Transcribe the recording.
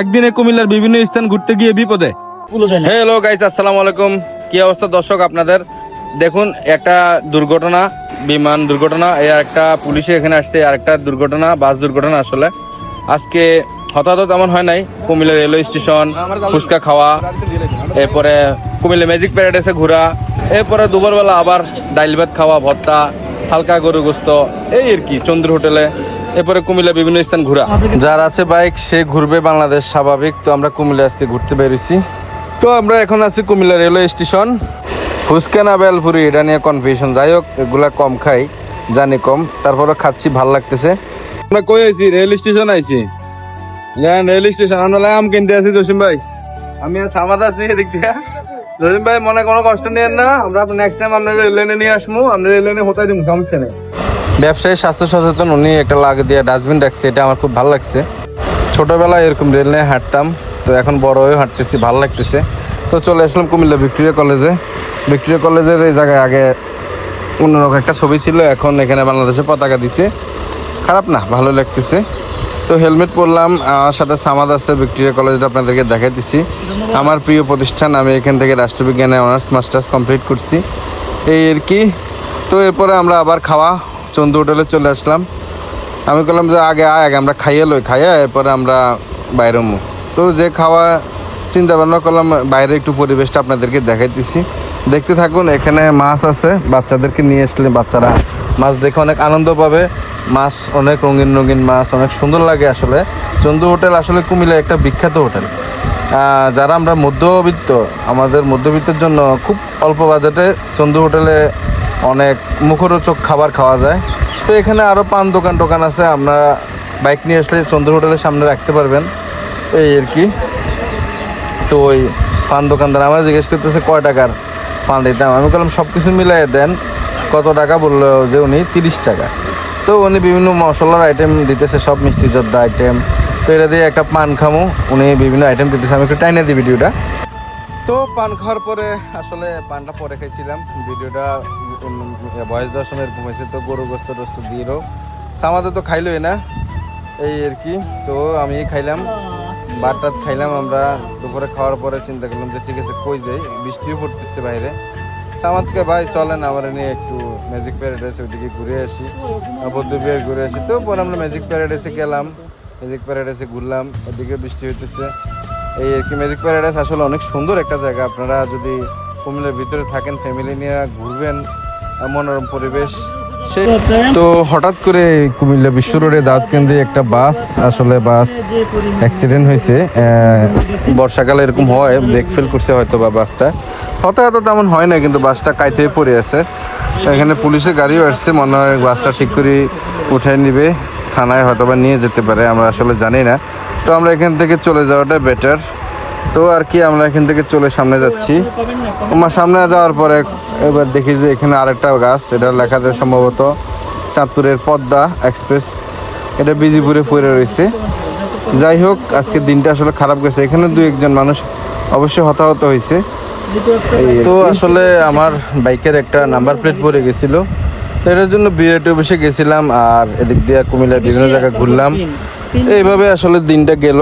একদিনে কুমিল্লার বিভিন্ন স্থান ঘুরতে গিয়ে বিপদে। হ্যালো গাইস আসসালামু আলাইকুম। কি অবস্থা দর্শক আপনাদের? দেখুন একটা দুর্ঘটনা বিমান দুর্ঘটনা এই একটা পুলিশে এখানে আসছে আর একটা দুর্ঘটনা বাস দুর্ঘটনা আসলে। আজকে হতাহত তেমন হয় নাই কুমিল্লা রেলওয়ে স্টেশন ফুচকা খাওয়া এরপরে কুমিল্লা ম্যাজিক প্যারেড প্যারাডাইসে ঘোরা এরপরে দুপুরবেলা আবার ডাইল ভাত খাওয়া ভর্তা হালকা গরু গোস্ত এই আর কি চন্দ্র হোটেলে এরপরে কুমিল্লা বিভিন্ন স্থান ঘোরা। যার আছে বাইক, সে ঘুরবে বাংলাদেশ, স্বাভাবিক। তো আমরা কুমিল্লা আজকে ঘুরতে বেরিয়েছি তো আমরা এখন আছি কুমিল্লা রেলওয়ে স্টেশন। ফুচকা না বেলপুরি, এটা নিয়ে কনফিউশন যাই হোক, এগুলা কম খাই, জানি কম। তারপরে খাচ্ছি, ভালো লাগতেছে। আমরা কই আইছি? রেল স্টেশন আইছি। জান রেল স্টেশন। আমরা আম কিনতে আছি, জসিম ভাই। আমি সামাদ আছি এদিক দিয়ে। জসিম ভাই, মনে কোনো কষ্ট নিয়েন না। আমরা নেক্সট টাইম আপনার রেল লাইনে নিয়ে আসব। আপনি রেল লাইনে হতাই দিন সমস্যা ব্যবসায়ী স্বাস্থ্য সচেতন, উনি একটা লাগে দিয়ে ডাস্টবিন রাখছে, এটা আমার খুব ভালো লাগছে। ছোটোবেলায় এরকম রেল নিয়ে হাঁটতাম, তো এখন বড় হয়ে হাঁটতেছি, ভালো লাগতেছে। তো চলে আসলাম কুমিল্লা ভিক্টোরিয়া কলেজে। ভিক্টোরিয়া কলেজের এই জায়গায় আগে অন্যরকম একটা ছবি ছিল, এখন এখানে বাংলাদেশে পতাকা দিছে। খারাপ না, ভালো লাগতেছে। তো হেলমেট পরলাম আমার সাথে সামাদ আছে, ভিক্টোরিয়া কলেজটা আপনাদেরকে দেখাইতেছি আমার প্রিয় প্রতিষ্ঠান, আমি এখান থেকে রাষ্ট্রবিজ্ঞানে অনার্স, মাস্টার্স কমপ্লিট করছি। এই আর কি। তো এরপরে আমরা আবার খাওয়া চন্দু হোটেলে চলে আসলাম। আমি বললাম যে আগে আয়, আগে আমরা খাইয়ে লই, খাইয়ে এরপরে আমরা বাইরে মু তো যে খাওয়া চিন্তা ভাবনা করলাম, বাইরে একটু পরিবেশটা আপনাদেরকে দেখাইতেছি। দেখতে থাকুন, এখানে মাছ আছে, বাচ্চাদেরকে নিয়ে আসলে বাচ্চারা মাছ দেখে অনেক আনন্দ পাবে। মাছ অনেক রঙিন রঙিন মাছ, অনেক সুন্দর লাগে আসলে। চন্দু হোটেল আসলে কুমিল্লার একটা বিখ্যাত হোটেল। যারা আমরা মধ্যবিত্ত, আমাদের মধ্যবিত্তের জন্য খুব অল্প বাজেটে চন্দু হোটেলে অনেক মুখরোচক খাবার খাওয়া যায়। তো এখানে আরও পান দোকান টোকান আছে, আপনারা বাইক নিয়ে আসলে চন্দ্র হোটেলের সামনে রাখতে পারবেন। এই আর কি। তো ওই পান দোকানদার আমার জিজ্ঞেস করতেছে, কয় টাকার পান দিতাম আমি বললাম সব কিছু মিলাই দেন, কত টাকা? বলল যে উনি তিরিশ টাকা। তো উনি বিভিন্ন মশলার আইটেম দিতেছে, সব মিষ্টি জর্দা আইটেম তো এটা দিয়ে একটা পান খামো, উনি বিভিন্ন আইটেম দিতেছে। আমি একটু টাইনে দিই ভিডিওটা তো পান খাওয়ার পরে আসলে পানটা পরে খাইছিলাম। ভিডিওটা বয়স এরকম হয়েছে, তো গরু গোস্ত টোস্ত দিয়েও আমাদের তো খাইলোই না, এই আর কি। তো আমি খাইলাম ভাত টাত খাইলাম আমরা। দুপুরে খাওয়ার পরে চিন্তা করলাম যে ঠিক আছে, কই যাই, বৃষ্টিও পড়তেছে বাইরে। সামাদকে ভাই, চলেন, আমার নিয়ে একটু ম্যাজিক প্যারাডাইস ওইদিকে ঘুরে আসি। বৌদ্ধবিহার ঘুরে আসি। তো পরে আমরা ম্যাজিক প্যারাডাইসে গেলাম ম্যাজিক প্যারাডাইসে ঘুরলাম ওদিকে বৃষ্টি হইতেছে। এই আর কি ম্যাজিক প্যারাডাইস আসলে অনেক সুন্দর একটা জায়গা। আপনারা যদি কুমিল্লার ভিতরে থাকেন ফ্যামিলি নিয়ে ঘুরবেন মনোরম পরিবেশ। সে তো হঠাৎ করে কুমিল্লা বিশ্ব রোডে দাওয়াত কেন্দ্রে একটা বাস, আসলে বাস অ্যাক্সিডেন্ট হয়েছে। বর্ষাকালে এরকম হয় ব্রেক ফেল করছে হয়তো বা বাসটা। হতাহত তেমন হয় না কিন্তু বাসটা কাইতে পড়ে আছে। এখানে পুলিশের গাড়িও আসছে, মনে হয় বাসটা ঠিক করে উঠাই নিবে। থানায় হয়তো বা নিয়ে যেতে পারে, আমরা আসলে জানি না। তো আমরা এখান থেকে চলে যাওয়াটা বেটার তো আর কি, আমরা এখান থেকে চলে সামনে যাচ্ছি। আমার সামনে যাওয়ার পরে এবার দেখি যে এখানে আরেকটা গাছ, এটা লেখাতে সম্ভবত চাঁদপুরের পদ্মা এক্সপ্রেস এটা বিজিপুরে পড়ে রয়েছে। যাই হোক, আজকে দিনটা আসলে খারাপ গেছে। এখানে দু একজন মানুষ অবশ্যই হতাহত হয়েছে। তো আসলে আমার বাইকের একটা নাম্বার প্লেট পড়ে গেছিল। তো এটার জন্য বিরাট অফিসে গেছিলাম আর এদিক দিয়ে কুমিল্লার বিভিন্ন জায়গায় ঘুরলাম। এইভাবে আসলে দিনটা গেল।